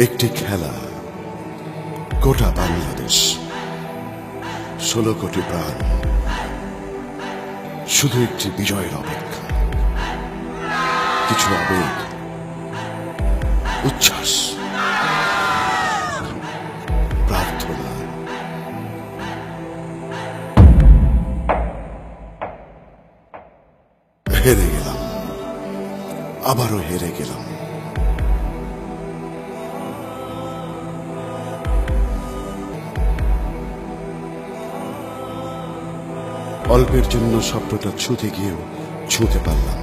একটি খেলা। গোটা বাংলাদেশ। ষোলো কোটি প্রাণ। শুধু একটি বিজয়ের অপেক্ষা। কিছু আবেগ। উচ্ছ্বাস। প্রার্থনা। হেরে গেলাম। আবারও হেরে গেলাম। অল্পের জন্য স্বপ্নটা ছুঁতে গিয়েও ছুঁতে পারলাম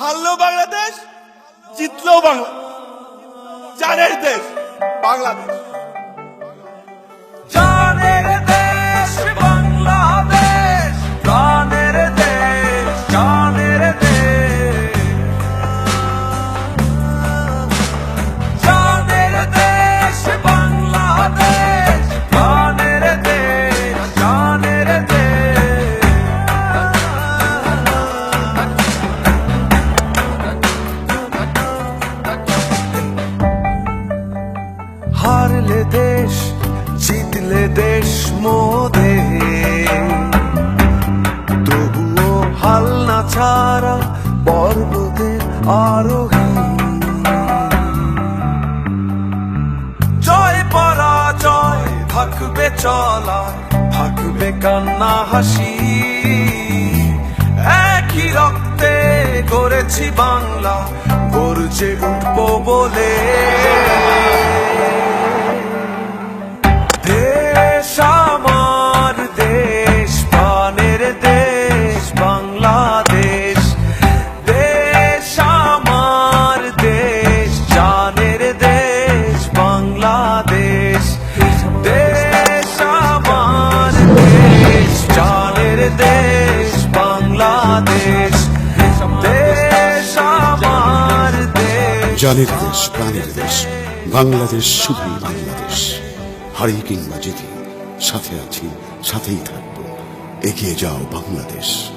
হারলো বাংলাদেশ জিতলো বাংলা। জানের দেশ বাংলাদেশ। জিতলে দেশ মোদে। তবুও হাল না ছাড়া পর্বতের আরোহী। জয় পরাজয়, থাকবে চলা কান্না হাসি। একই রক্তে গড়েছি বাংলা, গর্জে উঠবো বলে। দেশ দেশ আমার দেশ। জানের দেশ, প্রাণের দেশ, বাংলাদেশ শুধু বাংলাদেশ। হারি কিংবা জিতি, সাথে আছি, সাথেই থাকব। এগিয়ে যাও বাংলাদেশ।